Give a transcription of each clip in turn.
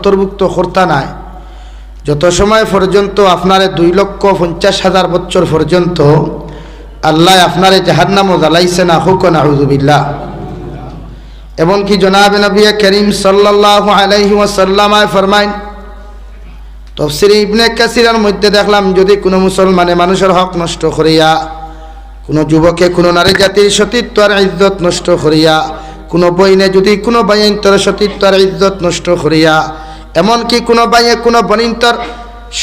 অন্তর্ভুক্ত কর্তা নাই। যত সময় পর্যন্ত আপনারে দুই লক্ষ পঞ্চাশ হাজার বছর পর্যন্ত আল্লাহ আপনারে জাহান্নামও জ্বালাইছে না, হুক নাহুজুবিল্লাহ এমনকি জনাব নবী করিম সাল্লাহ আলাইহি ওয়াসাল্লামায় ফরমাইন, তফসির ইবনে কাসিরার মধ্যে দেখলাম, যদি কোনো মুসলমানে মানুষের হক নষ্ট করিয়া, কোনো যুবকে, কোনো নারী জাতির সতীত্ব আর ইজ্জত নষ্ট করিয়া, কোনো বইনে যদি কোনো বাইন্তর সতীত্ব আর ইজ্জত নষ্ট করিয়া এমনকি কোনো বাইয়ে কোনো বনিন্তর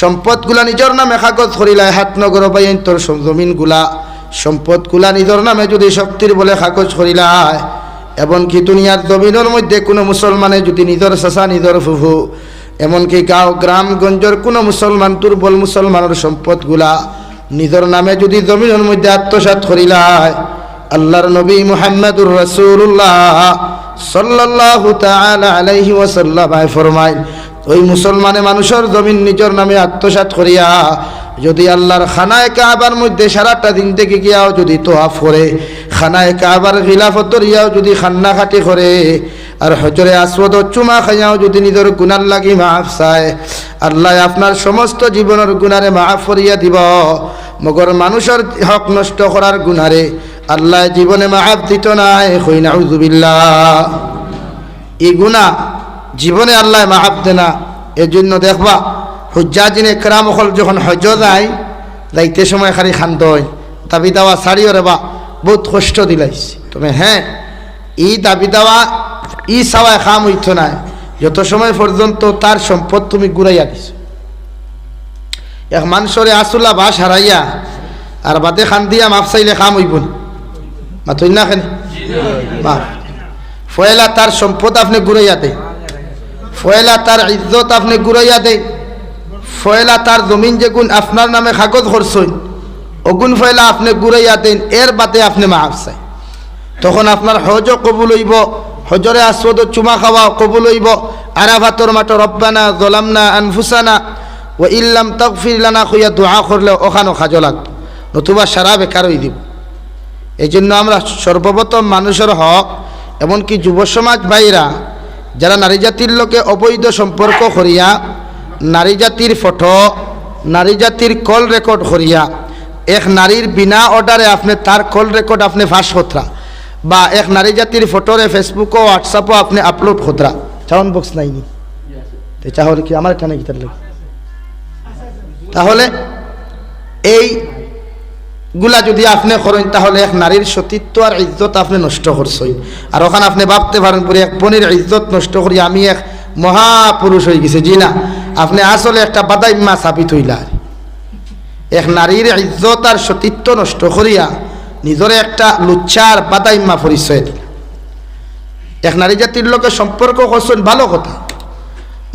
সম্পদগুলা নিজের নামে কাগজ করিলায় হাত নগর বাইন্তর জমিনগুলা। সম্পদগুলা নিজের নামে যদি শক্তির বলে কাগজ করিলায়, এমনকি দুনিয়ার জমিনের মধ্যে কোনো মুসলমানে যদি নিজের চাচা, নিজের ফুফু, এমনকি গাঁও গ্রামগঞ্জের কোনো মুসলমান, দুর্বল মুসলমানের সম্পদগুলা নিজের নামে যদি জমিনের মধ্যে আত্মসাত করিলায়, আল্লাহর নবী মুহাম্মদুর রাসূলুল্লাহ। সাল্লাল্লাহু তাআলা আলাইহি ওয়াসাল্লাম ফরমায়, ওই মুসলমানে মানুষের জমিন নিজের নামে আত্মসাত করিয়া, যদি আল্লাহর খানায় কাবার মধ্যে সারাটা দিন থেকে গিয়াও যদি তোহাফ করে, খানায় কাবার খিলাফতর ইয়াও যদি খান্না খাটি করে, আর হজরে আসবদ চুমা খাইয়াও যদি নিজের গুণার লাগি মাফ চায়, আল্লাহ আপনার সমস্ত জীবনের গুণারে মাফ করিয়া দিব, মগর মানুষের হক নষ্ট করার গুণারে আল্লাহ জীবনে মাফ দিত না এই গুণা জীবনে আল্লাহ মাফ দে না। এর জন্য দেখবা, হজ্জাজিনে কেরাম হল যখন হজ যায় যাইতে সময় খালি খান্ত হয়। দাবি দাওয়া ছাড়িও রে বা, বহুত কষ্ট দিলাইছি। তুমি হ্যাঁ ই দাবি দাওয়া ই সাওয়ায় খাম হইত নাই যত সময় পর্যন্ত তার সম্পদ তুমি ঘুরাইয়া দিছ। এক মানুষরে আসুলা বাস হারাইয়া, আর বাদে খান দিয়া মাফ চাইলে খাম হইব নি। মাথুই না ফয়লা তার সম্পদ আপনি ঘুরাইয়া দেয় ফয়লা তার ইজ্জত আপনি ঘুরাইয়া দেয় ফয়লা তার জমিন যেগুন আপনার নামে কাগজ করছেন অগুন ফয়লা আপনি ঘুরাইয়া দেন এর বাদে আপনি মাফ চাই তখন আপনার হজ কবুল হইব, হজরে আসবদ চুমা খাওয়া কবুল হইব। আরাফাতর মাটো রব্বানা জলামনা আনফুসানা ও ইল্লাম তকফির লানা খুইয়া দোয়া করলে ওখানো খাজো লাগবে। নতুবা সারা বেকার হয়ে দিব। এই জন্য আমরা সর্বপ্রথম মানুষের হক, এমনকি যুব সমাজ ভাইরা যারা নারী জাতির লোকে অবৈধ সম্পর্ক করিয়া, নারী জাতির ফটো, নারী জাতির কল রেকর্ড করিয়া, এক নারীর বিনা অর্ডারে আপনি তার কল রেকর্ড আপনি ফাঁস কতরা বা এক নারী জাতির ফটোরে ফেসবুকও হোয়াটসঅ্যাপও আপনি আপলোড কতরা চাউন বক্স নাইনি তো চাহলে কি? আমার এখানে লাগে? তাহলে এই গুলা যদি আপনি করেন, তাহলে এক নারীর সতীত্ব আর ইজ্জত আপনি নষ্ট করছই আর ওখানে আপনি ভাবতে পারেন, পরে এক বোনের ইজ্জত নষ্ট করি, আমি এক মহাপুরুষ হয়ে গেছে। জি না, আপনি আসলে একটা বাদাইম্মা সাবিত হইলা। এক নারীর ইজ্জত আর সতীত্ব নষ্ট করিয়া নিজরে একটা লুচ্চার বাদাইম্মা পরিচয় দিল। এক নারী জাতির লোকের সম্পর্ক করছেন, ভালো কথা।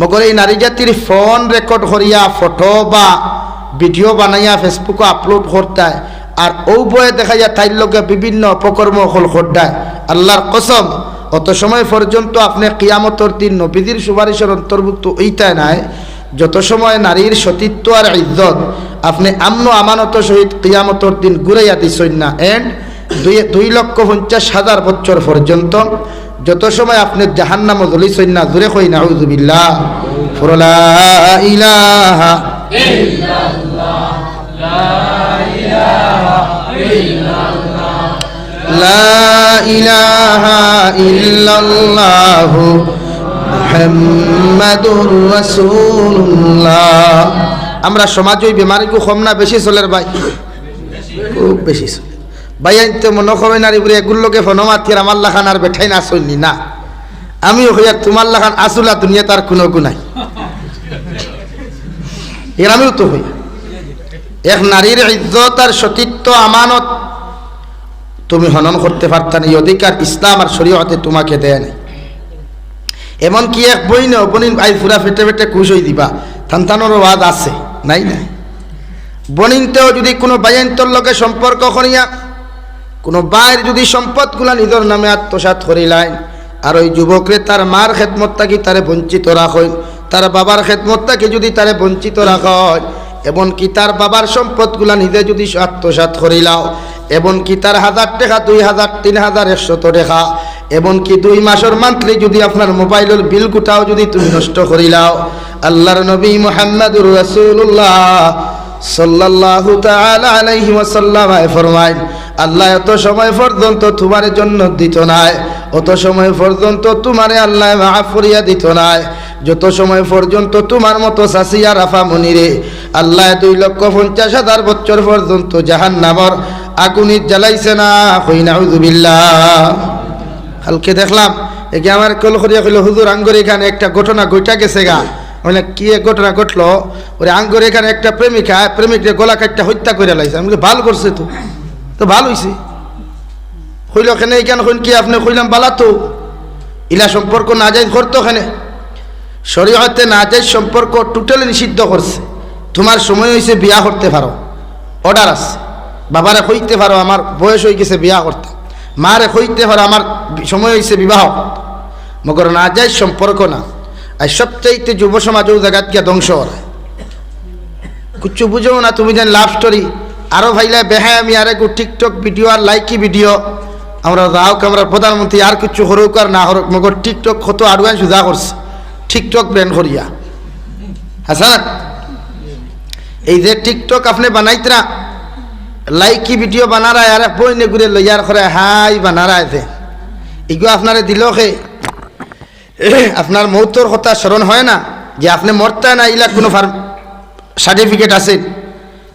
মগর এই নারী জাতির ফোন রেকর্ড করিয়া, ফটো বা ভিডিও বানাইয়া ফেসবুকে আপলোড করতায় আর ও দেখা যায় তাইর লোকে বিভিন্ন অপকর্ম হল করতায় আল্লাহর কসম, অত সময় পর্যন্ত আপনি কিয়ামতর দিন নবীদের সুপারিশের অন্তর্ভুক্ত ওইটাই নাই। যত সময় নারীর সতীত্ব আর ইজ্জত, আপনি আমন আমানত সহিত কিয়ামতর দিন ঘুরাইয়া দিছেন না। এন্ড দুই দুই লক্ষ পঞ্চাশ হাজার বছর পর্যন্ত যত সময় আপনি জাহান্নাম জ্বলিছেন না জুড়ে কই না উজুবিল্লাহ ফুরলা ইলাহা লা ইলাহা ইল্লাল্লাহু মুহাম্মাদুর রাসূলুল্লাহ। আমরা সমাজ ওই বেমারিকে কম না, বেশি চলের ভাই। খুব বেশি চলে। ভাই আনতে মনে হবে নারী বলে এগুলোকে ফনমাতির আমার লাখান আর বেঠাই না চলনি না। আমিও হইয়া তোমার লাখান আসুলা দুনিয়া তার কোনো গুণাই এর আমিও তো হই। এক নারীর ইজ্জত আর সতীত্ব আমানত। তুমি হনন করতে পারতাম এই অধিকার ইসলাম আর শরীয়তে তোমাকে দেয় নাই। এমনকি এক বই নে বনিন, আই ফুরা ফেটে ফেটে খুশ হয়ে দিবা। থানথানোর ওয়াজ আছে, নাই নাই। বনিনতেও যদি কোনো বাইন্তর লোকে সম্পর্ক করিয়া, কোনো বাইর যদি সম্পদগুলা নিজের নামে আত্মসাত করিলাইন, আর ওই যুবকরে তার মার খেদমত থাকি তারে বঞ্চিত রাখইন, তার বাবার খেদমত থাকি যদি তারে বঞ্চিত রাখয় এমনকি তার বাবার সম্পদগুলা নিজে যদি আত্মসাত করিলাও এমনকি তার হাজার টাকা, দুই হাজার, তিন হাজার, একশত টাকা, এমনকি দুই মাসের মান্থলি যদি আপনার মোবাইলের বিল গুটাও যদি তুমি নষ্ট করিলাও আল্লাহর নবী মোহাম্মদুর রাসূলুল্লাহ সাল্লাল্লাহু তাআলা আলাইহি ওয়াসাল্লাম ফরমায়, আল্লাহ এত সময় পর্যন্ত তোমার জন্য দিত নাই, অত সময় পর্যন্ত তোমারে আল্লাহ মাফ করিয়া দিত নাই, যত সময় পর্যন্ত তোমার মতো সাসিয়া রাফা মনিরে আল্লাহ দুই লক্ষ পঞ্চাশ হাজার বছর পর্যন্ত জাহান নামর আগুনি জ্বালাইছে না হই না কালকে দেখলাম, একে আমার কল করিয়া কইল, হুজুর, আঙ্গর এখানে একটা ঘটনা ঘটা গেছে গা। মানে কি ঘটনা ঘটলো? ওরে, আঙ্গর এখানে একটা প্রেমিকা, প্রেমিকরে গলা কাটটা হত্যা করে লাইছে। আমি ভালো করছে তো। তো ভালো হইছে। কইল ওখানে এখানে কইন কি? আপনি কইলাম, বালা তো। ইলা সম্পর্ক না যাই করতো ওখানে শরীয়তে না যাই সম্পর্ক টোটালি নিষিদ্ধ করছে। তোমার সময় হয়েছে বিয়া করতে পারো। অর্ডার আছে। বাবারে কইতে পারো, আমার বয়স হয়ে গেছে বিয়া করতে। মারে কইতে পারো, আমার সময় হয়েছে বিবাহ মগর না যাই সম্পর্ক না। আর সবচাইতে যুব সমাজ ও জায়গাত গিয়া ধ্বংস হয় কুচ্ছু বুঝো না তুমি যেন লাভ স্টোরি আরও ভাইলা বেহায় আমি আর একটু টিকটক ভিডিও আর লাইকি ভিডিও আমরা রাওক আমরা প্রধানমন্ত্রী, আর কিছু হরুক আর না হরুক। মগর টিকটক কত আডুয়ান সুজা করছে। টিকটক ব্র্যান্ড করিয়া। হাসান? এই যে টিকটক আপনি লাইকি ভিডিও বানারায় আর বই নে ঘুরে লইয়ার করে হাই বানারায় যে এগুলো আপনারে দিল খে আপনার মৌতর কথা স্মরণ হয় না? যে আপনি মরতে না ইলা কোনো ফার্ম সার্টিফিকেট আছে।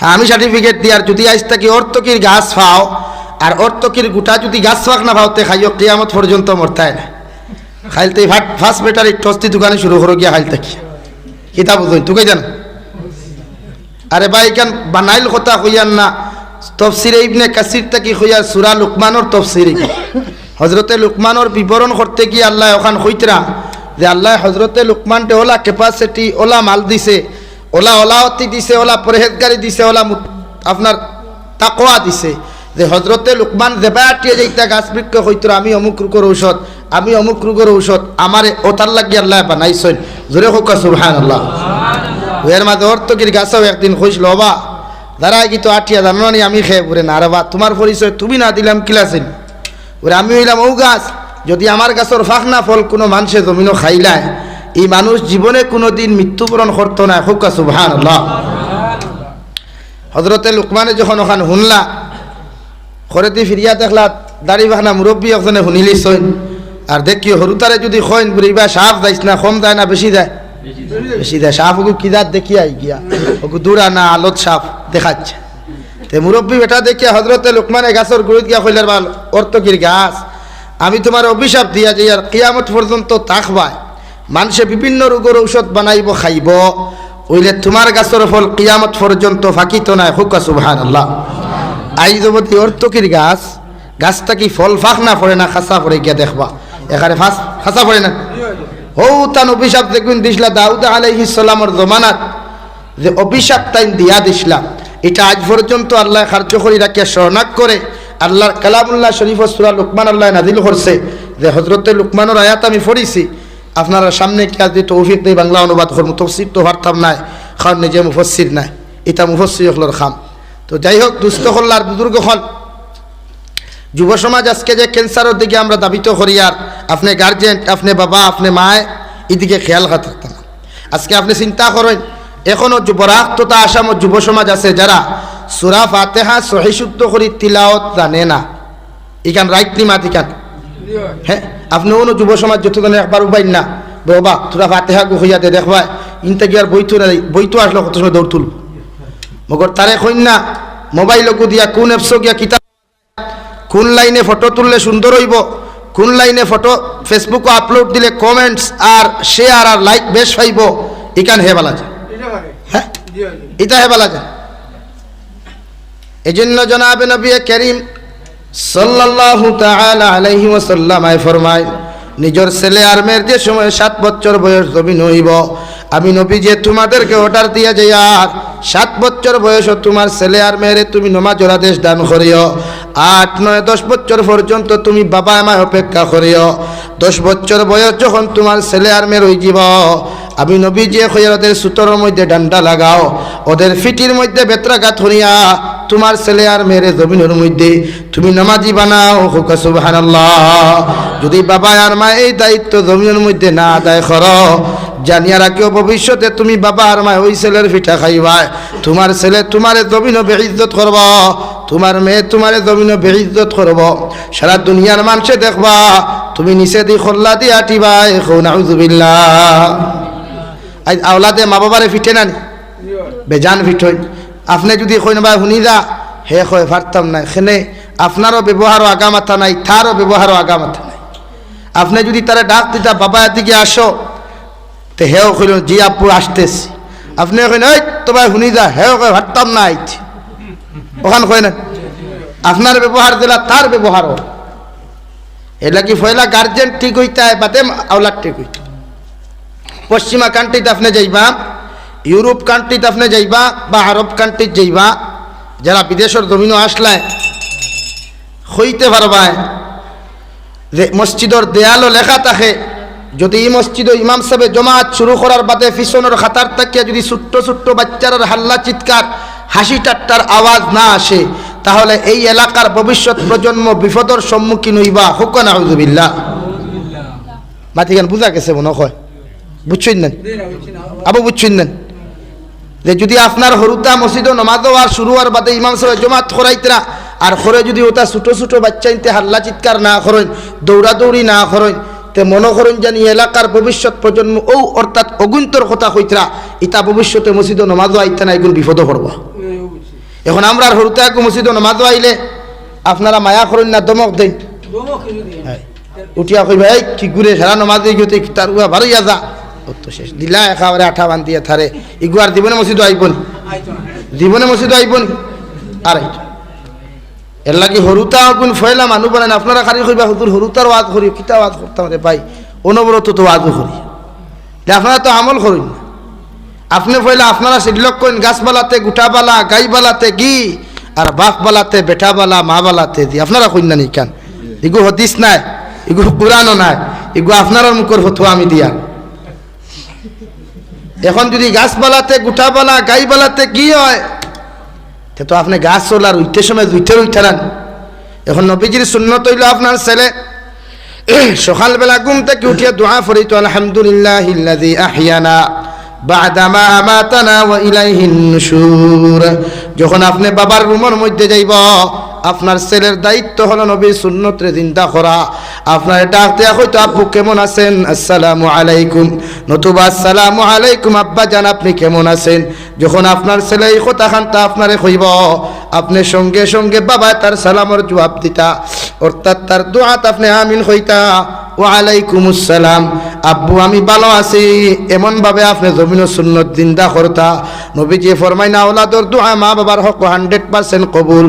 হ্যাঁ আমি সার্টিফিকেট দিই আর যদি আইস থাকি অর্তকির গাছ ফাও আর অর্তকির গোটা যদি গাছ ফাঁক না ফাওতে খাইও কেয়ামত পর্যন্ত মরতায় না খাইলতে ফার্স্ট ব্যাটারি টস্তি দোকানে শুরু করো গিয়া খাইল থাকি। কিতা বুঝুন তুকে জান? আরে ভাই, কেন বানাইল কথা কইয়ান না? তফসিরে ইবনে কাসির থেকে কইয়া সুরা লুকমানোর তফসিরে। হজরতে লুকমানোর বিবরণ করতে গিয়ে আল্লাহ ওখান কইতরা যে আল্লাহ হজরতে লুকমানটে ওলা ক্যাপাসিটি ওলা মাল দিছে, ওলা ওলাওতি দিছে, ওলা পরহেজগারি দিছে, ওলা আপনার তাকোয়া দিছে। যে হজরতে লুকমান দেবাটিয়ে যেইটা গাছ বৃক্ষ হইতো আমি অমুক রোগের ঔষধ, আমি অমুক রোগের ঔষধ, আমারে ওতার লাগি আল্লাহ বানাইছেন। জোরে হোক সুবহান আল্লাহ এর মাঝে অর্থকির গাছও একদিন খুঁজল বা। দাঁড়ায় কিন্তু আঠিয়া জানো নি আমি খেয়ে পড়ে না। আরে বা, তোমার পরিচয় তুমি না দিলাম কিলাসিন। ওরে আমি হইলাম ও গাছ। যদি আমার গাছের ফাঁক না ফল, কোনো মানুষে জমিনও খাইলায় এই মানুষ জীবনে কোনো দিন মৃত্যুবরণ করতো না। হোক আল্লাহ হজরতে লুকমানে যখন ওখান শুনলা খরেদি ফিরিয়া দেখলা দাড়ি বাহনা মুরব্বী একজনে শুনিলি সইন আর দেখিও, হরুতারে যদি খইন বুড়িবা সাফ যাইস না, কম যায় না, বেশি যায়। বেশি দেয় সাপ ওগু কিদার দেখিয়া গিয়া? ওগু দূরা না আলত সাপ দেখাচ্ছে। তে মুরব্বী বেটা দেখিয়া হজরতে লোকমানে গাছের গুড়িত গিয়া কইলার বাল অর্তকির গাছ। আমি তোমার অভিশাপ দিয়া যে আর কিয়ামত পর্যন্ত তাকবায়। মানুষে বিভিন্ন রোগের ঔষধ বানাইব, খাইব। ওইলে তোমার গাছের ফল কিয়ামত পর্যন্ত ফাঁকিত নাই। হুকা সুবহান আল্লাহ আইজবতী অর্তকির গাছ। গাছটা কি ফল ফাঁক না পড়ে না খাসা পড়ে গিয়া দেখবা? এখানে ফাঁস, খাসা পড়ে না? হৌ তান অভিশাপ দেখুন দিসলা দাউদ আলাইহিস সালামর জমানাত। যে অভিশাপ তাই দিয়া দিসলা এটা আজ পর্যন্ত আল্লাহ খার্য করি রাখিয়া শরণাক করে। আল্লাহর কালামুল্লাহ শরীফ সুরা লুকমান আল্লাহ নাদিল করছে। যে হজরতে লুকমানের আয়াত আমি পড়িছি। আপনারা সামনে কি আজ তৌফিক দেই বাংলা অনুবাদ করব। তফসির তো পারতাম নাই, খান নিজে মুফসির নাই। এটা মুফসির হলর খাম তো যাই হোক, দুস্থ হল্লার বুজুর্গ হল যুব সমাজ আজকে যে ক্যান্সারের দিকে আমরা দাবিত করি আর আপনি গার্জেন, আপনি বাবা, আপনি মায়, এদিকে খেয়াল রাখতে না আজকে আপনি চিন্তা করেন এখনও যুবরাগ তথা আসামত যুব সমাজ আছে যারা সুরা ফাতেহা সহিশুদ্ধ করি তিলাওত জানে না। ইখান রাইট নিমাত ইখান হ্যাঁ আপনি কোনো যুব সমাজ যতজনে একবার উপাই না, বাবা তোরা ফাতেহা গু হইয়া দে দেখবা ইনতে গিয়ার বইতো না বইতো আসলো কত সময় দৌড় তুলব। মগর তারে কইন না, মোবাইলকু দিয়া কোন এপসো গিয়া কিতাব কোন লাইনে ফটো তুললে সুন্দর হইব? কোন লাইনে ফটো ফেসবুকে আপলোড দিলে কমেন্টস আর শেয়ার আর লাইক বেশ হইব। ইকান হে বলা যায় হ্যাঁ? এটা হে বলা যায় এই জন্য জনাবে নবী করিম সাল্লাল্লাহু তাআলা আলাইহি ওয়াসাল্লাম আয় ফরমায় নিজের ছেলে আর মেয়ের যে সময় সাত বছর বয়স জমিন হইব, আমি নবী যে তোমাদেরকে অর্ডার দিয়া যে আর সাত বছর বয়স তোমার ছেলে আর মেয়েরে তুমি নমাজের আদেশ দান করিও। আট, নয়, দশ বছর পর্যন্ত তুমি বাবা আমায় অপেক্ষা করিও। দশ বছর বয়স যখন তোমার ছেলে আর মেয়ের হয়ে যাব, আমি নবী যে হইয়া ওদের সুতোর মধ্যে ডান্ডা লাগাও। ওদের ফিটির মধ্যে বেত্রাঘাত হইয়া তোমার ছেলে আর মেয়ের জমিনের মধ্যে তুমি নামাজি বানাও, হুকা সুবহানাল্লাহ। যদি বাবা আর মা এই দায়িত্ব জমিনের মধ্যে না আদায় করো, জানিয়া রাখিও ভবিষ্যতে তুমি বাবা আর মা ওই ছেলের পিঠা খাইবা। তোমার ছেলে তোমার জমিন বেইজ্জত করব, তোমার মেয়ে তোমার জমিন বেইজ্জত করব। সারা দুনিয়ার মানুষে দেখবা, তুমি নিচে দি খোল্লা দি আটিবা এখন নাউজুবিল্লাহ। আজ আওলাদে মা বাবারে ফিটে নানি বেজান ফিটই আপনি যদি কই না শুনি যা, হে কয় পারতাম না সেনে আপনারও ব্যবহারও আগামাথা নাই তারও ব্যবহারও আগামাথা নাই। আপনি যদি তারা ডাক দিতা, বাবা দিকে আসো, তে হেও কইল, জি আপু, আসতেছি। আপনি কইন ওই তোমায় শুনি যা, হেও কয় পারতাম না আইছি ওখান কয় না আপনার ব্যবহার দিলা তার ব্যবহারও এটা কি ফয়লা গার্জেন ঠিক হইতে বাদে আওলাদ ঠিক হইতে পশ্চিমা কান্ট্রিতে আপনি যাইবা ইউরোপ কান্ট্রিতে আপনি যাইবা বা আরব কান্ট্রিত যাইবা, যারা বিদেশের জমিনও আসলে হইতে পারবা যে মসজিদর দেয়ালও লেখা থাকে, যদি এই মসজিদ ইমাম সাহেব জমাত শুরু করার বাদে পিছনের খাতার তাকিয়া যদি ছোট্ট ছোট্ট বাচ্চার হাল্লা চিৎকার, হাসি ঠাট্টার আওয়াজ না আসে, তাহলে এই এলাকার ভবিষ্যৎ প্রজন্ম বিপদর সম্মুখীন হইবা। হুকন আউজুবিল্লাহ মাতিগান বুঝা গেছে মনে হয়। বুঝছেন না আবু বুঝছেন না যে যদি আপনার হরুতা মসজিদ নমাজ আর শুরু হওয়ার বাদে ইমাম সাহেব জমাত করাইতরা আর করে যদি ওটা ছোট ছোট বাচ্চা ইনতে হাল্লা চিৎকার না করেন দৌড়াদৌড়ি না করেন তে মনে করেন জানি এলাকার ভবিষ্যৎ প্রজন্ম ও অর্থাৎ অগুন্তর কথা হইতরা ইতা ভবিষ্যতে মসজিদ নমাজও আইতে না এগুলো বিপদ পড়বা। এখন আমরা আর হরুতা একু মসজিদ নমাজও আইলে আপনারা মায়া করেন না দমক দেন। উঠিয়া কইবা এই কি ঘুরে সারা নমাজ তার উয়া ভালোই যা। ও তো শেষ দিলা একেবারে আঠা বান্ধিয়া থারে ইগুয়ার জীবনে মসজিদ আইবনি জীবনে মসজিদ আইবনি আর এর লাগি হরুতা গুণ ফয়লা মানুষ বলেন আপনারা খালি কইবা হুজুর হরুতার ওয়াজ করি কিতা ওয়াজ করতাম রে ভাই অনবরত তো ওয়াজও করি আপনারা তো আমল করেন না। আপনি ফয়লা আপনারা সিডলক করেন গাছবালাতে গুটাবালা গাইবালাতে গি আর বাঘবালাতে বেটাবালা মাবালাতে দি আপনারা কইন না নিকান ইগু হদিস নাই। ইগু কোরআনও নাই। ইগু আপনার মুখর ফতুয়া আমি দিয়া। এখন যদি গাছবালাতে গুটাবালা গাইবালাতে কি হয়? তে আপনি গাছ চলার উইতে সময় উইতে নেন এখন নবীজির সুন্নত হইল আপনার ছেলে। সকালবেলা ঘুম থেকে উঠিয়ে দোয়া ফরিত আলহামদুলিল্লাহ যখন আপনি বাবার রুমের মধ্যে যাইব আপনার ছেলের দায়িত্ব হলো নবী সুন্নতরে চিন্তা করা। আপনার ডাকতে হয়তো আব্বু, কেমন আছেন? আসসালামু আলাইকুম। নতুবা, আসসালামু আলাইকুম, আব্বা জান, আপনি কেমন আছেন? যখন আপনার ছেলে এই কথা খানটা আপনারে কইব, আপনি সঙ্গে সঙ্গে বাবা তার সালামর জবাব দিতা। অর্থাৎ তার দোয়াত আপনি আমিন হইতা। ওয়ালাইকুম আসসালাম আব্বু, আমি ভালো আছি। এমনভাবে আপনি জমিন সুন্নত জিন্দা করতা। নবীজি ফরমাই না আওলাদর দোয়া মা বাবার হক হান্ড্রেড পার্সেন্ট কবুল।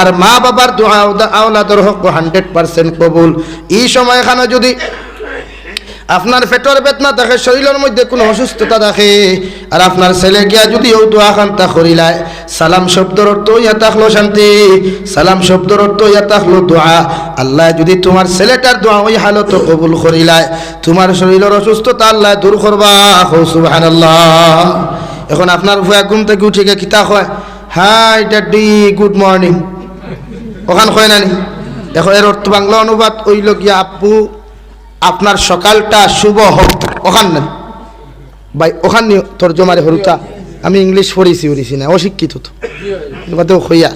আর মা বাবার দোয়া আওলাদর হক হান্ড্রেড পার্সেন্ট কবুল। এই সময় এখানে যদি আপনার পেটর বেদনা থাকে শরীরের মধ্যে কোনো অসুস্থতা থাকে আর আপনার ছেলে গিয়া যদি ও দোয়া খান্তা করিলায় সালাম শব্দর অর্থ ইয়া থাকল শান্তি। সালাম শব্দর অর্থ ইয়া থাকল দোয়া আল্লাহ যদি তোমার ছেলেটার দোয়া ওই হালত কবুল করিলায় তোমার শরীরের অসুস্থতা আল্লাহ দূর করবা হো সুবহানাল্লাহ। এখন আপনার ভুয়া ঘুম থেকে উঠে গিয়ে কিতা হয় হাই ডি গুড মর্নিং ওখান হয় না নি দেখো এর অর্থ বাংলা অনুবাদ ওইল গিয়া আপু আপনার সকালটা শুভ হোক। ওখান ভাই, ওখান তর্জমারে হরুতা। আমি ইংলিশ পড়েছি পড়েছি না, অশিক্ষিত তো। এবারেও হইয়া।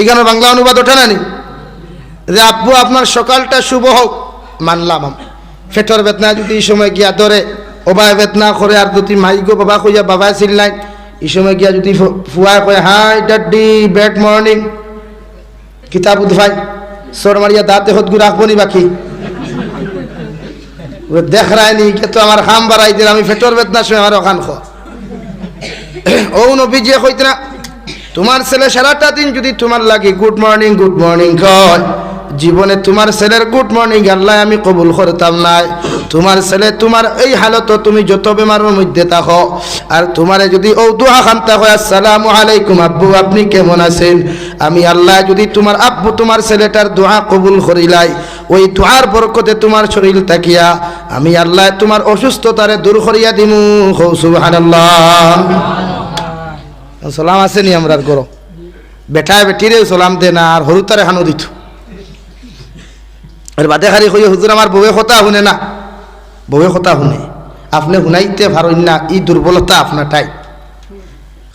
এখানে বাংলা অনুবাদ ওঠে না নি? যে আব্বু, আপনার সকালটা শুভ হোক। মানলাম ফেটর বেতনা যদি এই সময় গিয়া ধরে ওবায় বেতনা করে, আর যদি মাইগো বাবা কইয়া বাবা চিল্লাই এই সময় গিয়া যদি ফুয়ায় কয়, হাই ডাড্ডি ব্যাড মর্নিং। কিতাব উদ্ভাই। সর মারিয়া দাঁতে হত গুড় রাখব নি বাকি। দেখ রায়নি কে তো আমার খাম বাড়াই দিল আমি ফেটর বেদনা শুনে আমার ওখান খো ও নবী যে কইতে না, তোমার ছেলে সারাটা দিন যদি তোমার লাগে গুড মর্নিং গুড মর্নিং কয়। জীবনে তোমার ছেলের গুড মর্নিং আল্লাহ আমি কবুল করতাম নাই। তোমার ছেলে, তোমার এই হালত তুমি যত বেমারের মধ্যে থাকো। আর তোমারে যদি ও দোয়া খান্তা হয় আসসালামু আলাইকুম আব্বু, আপনি কেমন আছেন? আমি আল্লাহ যদি তোমার আব্বু, তোমার ছেলেটার দোয়া কবুল করিলাই ওই দোয়ার বরকতে তোমার শরীর তাকিয়া আমি আল্লাহ তোমার অসুস্থতারে দূর করিয়া দিমু। হৌ, সুবহানাল্লাহ। সালাম আসেনি আমরা করো বেটায় বেটিরেও চলাম দে না, আর হরুতারে খানো দিত। আর বাদে খারি কই হুজুর আমার বউয়ে কথা শুনে না। বউয়ে কথা শুনে। আপনি শুনাইতে পারেন না, ই দুর্বলতা আপনার তাই